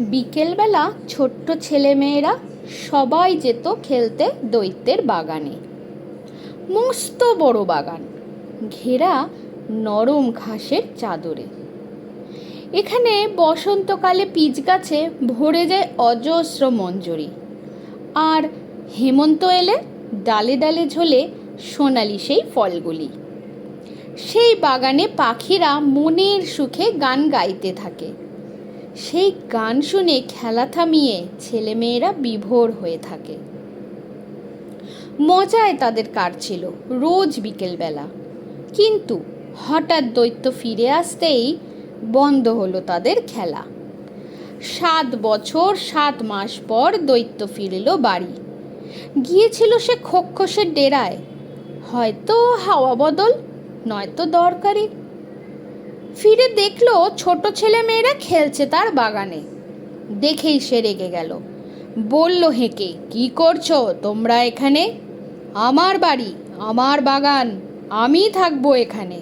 বিকেলবেলা ছোট্ট ছেলেমেয়েরা সবাই যেত খেলতে দৈত্যের বাগানে। মস্ত বড় বাগান, ঘেরা নরম ঘাসের চাদরে। এখানে বসন্তকালে পিচ গাছে ভরে যায় অজস্র মঞ্জরি। আর হেমন্ত এলে ডালে ডালে ঝোলে সোনালি সেই ফলগুলি। সেই বাগানে পাখিরা মনের সুখে গান গাইতে থাকে। সেই গান শুনে খেলা থামিয়ে ছেলেমেয়েরা বিভোর হয়ে থাকে। মজায় তাদের কাটছিল রোজ বিকেলবেলা। কিন্তু হঠাৎ দৈত্য ফিরে আসতেই বন্ধ হলো তাদের খেলা। সাত বছর, সাত মাস পর দৈত্য ফিরল বাড়ি। গিয়েছিল সে খোক্ষসের ডেরায়। হয়তো হাওয়া বদল, নয়তো দরকারি। ফিরে দেখল ছোট ছেলে মেয়েরা খেলছে তার বাগানে। দেখেই সে রেগে গেল। বলল হেঁকে কি করছ? তোমরা এখানে? আমার বাড়ি, আমার বাগান আমি থাকব এখানে।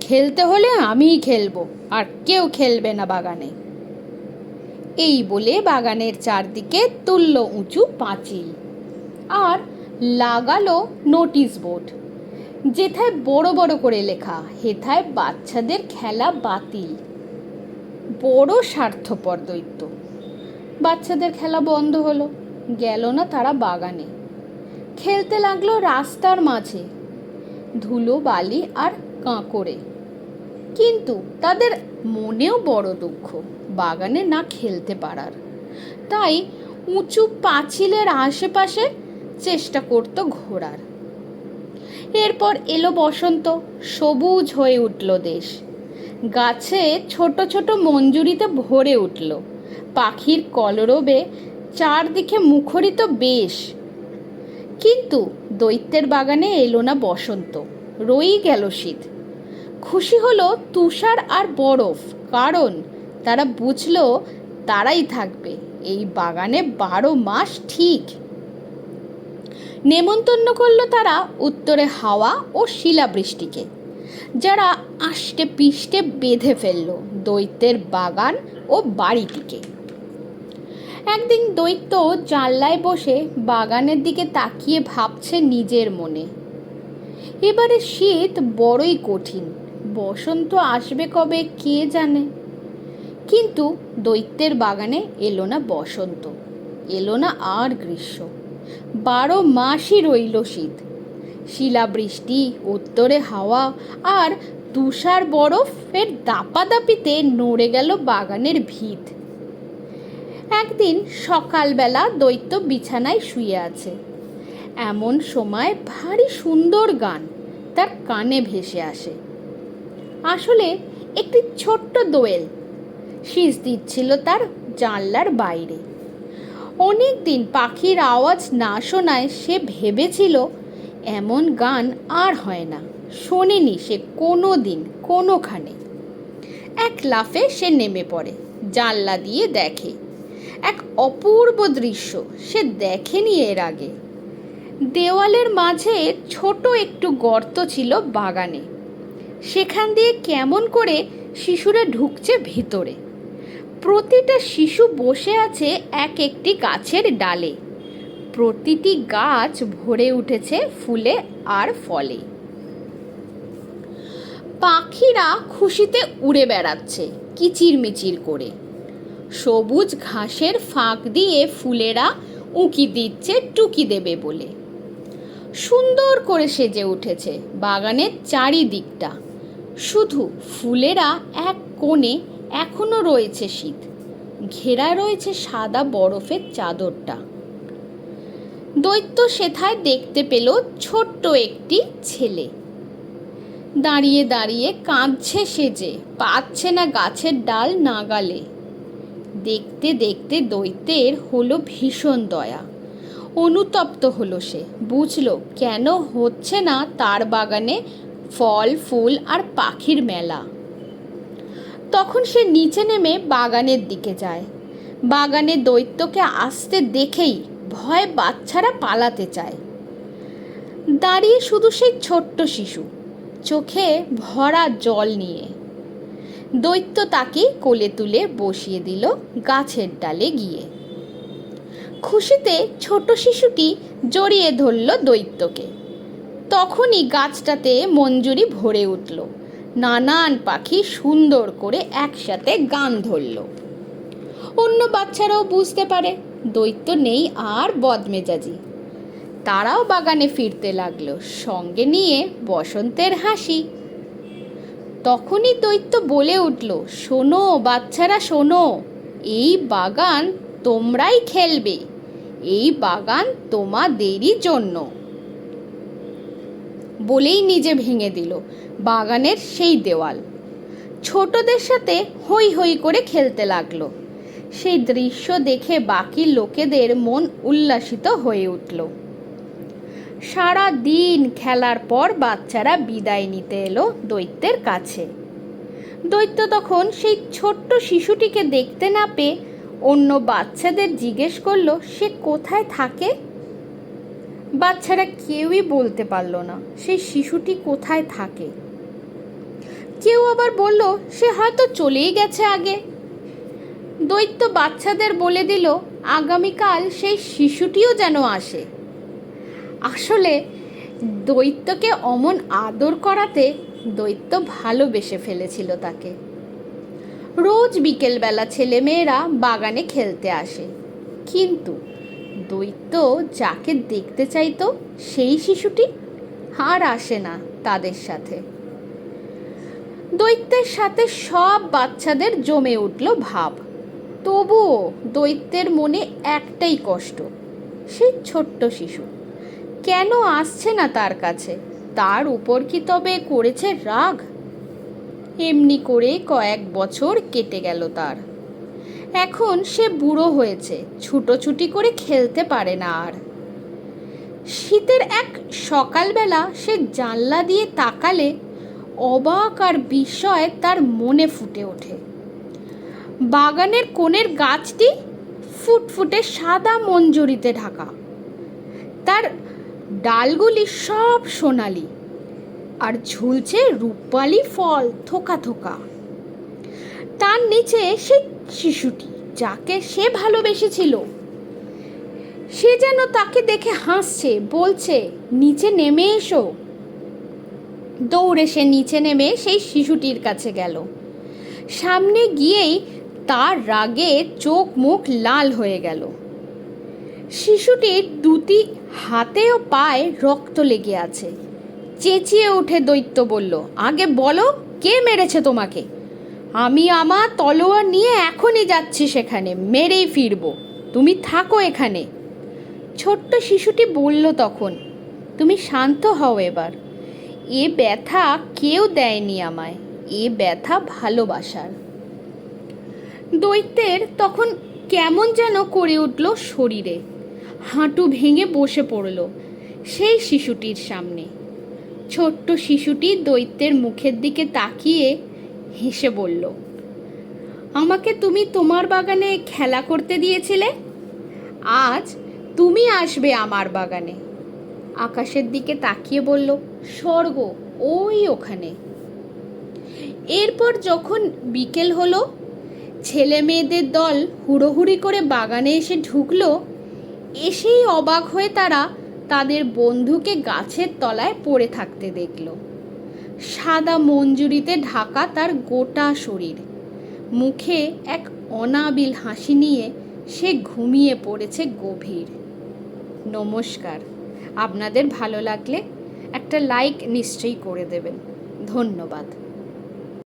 খেলতে হলে আমিই খেলব, আর কেউ খেলবে না বাগানে। এই বলে বাগানের চারদিকে তুলল উঁচু পাঁচিল। আর লাগালো নোটিশ বোর্ড। যেথায় বড় বড় করে লেখা, হেথায় বাচ্চাদের খেলা বাতিল। বড় স্বার্থপর দৈত্য। বাচ্চাদের খেলা বন্ধ হলো, গেল না তারা বাগানে। খেলতে লাগল রাস্তার মাঝে, ধুলো, বালি আর কাঁকড়ে। কিন্তু তাদের মনেও বড় দুঃখ, বাগানে না খেলতে পারার। তাই উঁচু পাঁচিলের আশেপাশে চেষ্টা করতো ঘোরার। এরপর এলো বসন্ত, সবুজ হয়ে উঠল দেশ। গাছে ছোট ছোট মঞ্জুরিতে ভরে উঠল। পাখির কলরবে চারদিকে মুখরিত বেশ। কিন্তু দৈত্যের বাগানে এলো না বসন্ত, রয়েই গেল শীত। খুশি হলো তুষার আর বরফ, কারণ তারা বুঝলো তারাই থাকবে। এই বাগানে বারো মাস ঠিক। নেমন্তন্ন করল তারা উত্তরে হাওয়া ও শিলাবৃষ্টিকে। যারা আষ্টে পিষ্টে বেঁধে ফেলল দৈত্যের বাগান ও বাড়িটিকে। একদিন দৈত্য জানলায় বসে বাগানের দিকে তাকিয়ে ভাবছে নিজের মনে। এবারে শীত বড়ই কঠিন, বসন্ত আসবে কবে কে জানে? কিন্তু দৈত্যের বাগানে এলো না বসন্ত, এলো না আর গ্রীষ্ম। বারো মাসই রইল শীত। শিলাবৃষ্টি, উত্তরে হাওয়া আর তুষার বরফের দাপাদাপিতে নড়ে গেল বাগানের ভিত। একদিন সকালবেলা দৈত্য বিছানায় শুয়ে আছে। এমন সময় ভারী সুন্দর গান তার কানে ভেসে আসে। আসলে একটি ছোট্ট দোয়েল। শীষ দিচ্ছিল তার জানলার বাইরে। অনেক দিন পাখির আওয়াজ না শোনায় সে ভেবেছিল, এমন গান আর হয় না। শোনেনি সে কোনো দিন কোনোখানে। এক লাফে সে নেমে পড়ে, জানলা দিয়ে দেখে। এক অপূর্ব দৃশ্য সে দেখেনি এর আগে। দেওয়ালের মাঝে ছোট একটু গর্ত ছিল বাগানে। সেখান দিয়ে কেমন করে শিশুরা ঢুকছে ভিতরে। প্রতিটা শিশু বসে আছে এক একটি গাছের ডালে। প্রতিটি গাছ ভরে উঠেছে ফুলে আর ফলে। পাখিরা খুশিতে উড়ে বেড়াচ্ছে কিচিরমিচির করে। সবুজ ঘাসের ফাঁক দিয়ে ফুলেরা উঁকি দিচ্ছে টুকি দেবে বলে। সুন্দর করে সেজে উঠেছে বাগানের চারিদিকটা। শুধু ফুলেরা এক কোণে এখনও রয়েছে শীত। ঘেরা রয়েছে সাদা বরফের চাদরটা। দৈত্য সেথায় দেখতে পেল ছোট্ট একটি ছেলে। দাঁড়িয়ে দাঁড়িয়ে কাঁদছে সেজে পাচ্ছে না গাছের ডাল নাগালে। দেখতে দেখতে দৈত্যের হলো ভীষণ দয়া। অনুতপ্ত হলো সে, বুঝলো কেন হচ্ছে না তার বাগানে ফল, ফুল আর পাখির মেলা। তখন সে নিচে নেমে বাগানের দিকে যায়। বাগানে দৈত্যকে আসতে দেখেই ভয় বাচ্চারা পালাতে চায়। দাঁড়িয়ে শুধু সেই ছোট্ট শিশু, চোখে ভরা জল নিয়ে। দৈত্য তাকে কোলে তুলে বসিয়ে দিল গাছের ডালে গিয়ে। খুশিতে ছোট শিশুটি জড়িয়ে ধরল দৈত্যকে। তখনই গাছটাতে মঞ্জুরি ভরে উঠল। নানান পাখি সুন্দর করে একসাথে গান ধরল। অন্য বাচ্চারাও বুঝতে পারে, দৈত্য নেই আর বদমেজাজি। তারাও বাগানে ফিরতে লাগল, সঙ্গে নিয়ে বসন্তের হাসি। তখনই দৈত্য বলে উঠল, শোনো বাচ্চারা, শোনো, এই বাগান তোমরাই খেলবে, এই বাগান তোমাদেরই জন্য। বলেই নিজে ভেঙে দিল। বাগানের সেই দেওয়াল। ছোটদের সাথে হই হই করে খেলতে লাগল। সেই দৃশ্য দেখে বাকি লোকেদের মন উল্লাসিত হয়ে উঠল। সারা দিন খেলার পর বাচ্চারা বিদায় নিতে এলো দৈত্যের কাছে। দৈত্য তখন সেই ছোট্ট শিশুটিকে দেখতে না পেয়ে অন্য বাচ্চাদের জিজ্ঞেস করল, সে কোথায় থাকে? বাচ্চারা কেউই বলতে পারল না, সেই শিশুটি কোথায় থাকে? কেউ আবার বলল, সে হয়তো চলেই গেছে আগে। দৈত্য বাচ্চাদের বলে দিল, আগামীকাল সেই শিশুটিও যেন আসে। আসলে দৈত্যকে অমন আদর করাতে দৈত্য ভালোবেসে ফেলেছিল তাকে। রোজ বিকেলবেলা ছেলেমেয়েরা বাগানে খেলতে আসে। কিন্তু দৈত্য যাকে দেখতে চাইতো, সেই শিশুটি আর আসে না তাদের সাথে। দৈত্যের সাথে সব বাচ্চাদের জমে উঠল ভাব। তবুও দৈত্যের মনে একটাই কষ্ট সেই ছোট্ট শিশু। কেন আসছে না তার কাছে? তার উপর কি তবে করেছে রাগ? এমনি করে কয়েক বছর কেটে গেল তার। এখন সে বুড়ো হয়েছে, ছুটোছুটি করে খেলতে পারে না আর। শীতের এক সকালবেলা সে জানলা দিয়ে তাকালে অবাক আর বিস্ময় তার মনে ফুটে ওঠে। বাগানের কোণের গাছটি ফুটফুটে সাদা মঞ্জুরিতে ঢাকা। তার ডালগুলি সব সোনালি আর ঝুলছে রূপালি ফল থোকা থোকা। তার নিচে সে শিশুটি যাকে সে ভালোবেসেছিল। সে যেন তাকে দেখে হাসছে, বলছে, নিচে নেমে এসো। দৌড়ে সে নিচে নেমে সেই শিশুটির কাছে গেল। সামনে গিয়েই তার রাগে চোখ মুখ লাল হয়ে গেল। শিশুটির দুটি হাতে ও পায়ে রক্ত লেগে আছে। চেঁচিয়ে উঠে দৈত্য বলল, আগে বলো, কে মেরেছে তোমাকে? আমি আমার তলোয়ার নিয়ে এখনই যাচ্ছি সেখানে, মেরেই ফিরব। তুমি থাকো এখানে। ছোট্ট শিশুটি বলল তখন, তুমি শান্ত হও এবার। এ ব্যথা কেউ দেয়নি আমায়, এ ব্যথা ভালোবাসার। দৈত্যের তখন কেমন যেন করে উঠল শরীরে, হাঁটু ভেঙে বসে পড়ল সেই শিশুটির সামনে। ছোট্ট শিশুটি দৈত্যের মুখের দিকে তাকিয়ে হেসে বলল, আমাকে তুমি তোমার বাগানে খেলা করতে দিয়েছিলে? আজ তুমি আসবে আমার বাগানে। আকাশের দিকে তাকিয়ে বলল, স্বর্গ, ওই ওখানে। এরপর যখন বিকেল হলো ছেলে মেয়েদের দল হুড়োহুড়ি করে বাগানে এসে ঢুকলো, এসেই অবাক হয়ে তারা তাদের বন্ধুকে গাছের তলায় পড়ে থাকতে দেখল। সাদা মঞ্জুরিতে ঢাকা তার গোটা শরীর। মুখে এক অনাবিল হাসি নিয়ে সে ঘুমিয়ে পড়েছে গভীর। নমস্কার। আপনাদের ভালো লাগলে একটা লাইক নিশ্চয়ই করে দেবেন। ধন্যবাদ।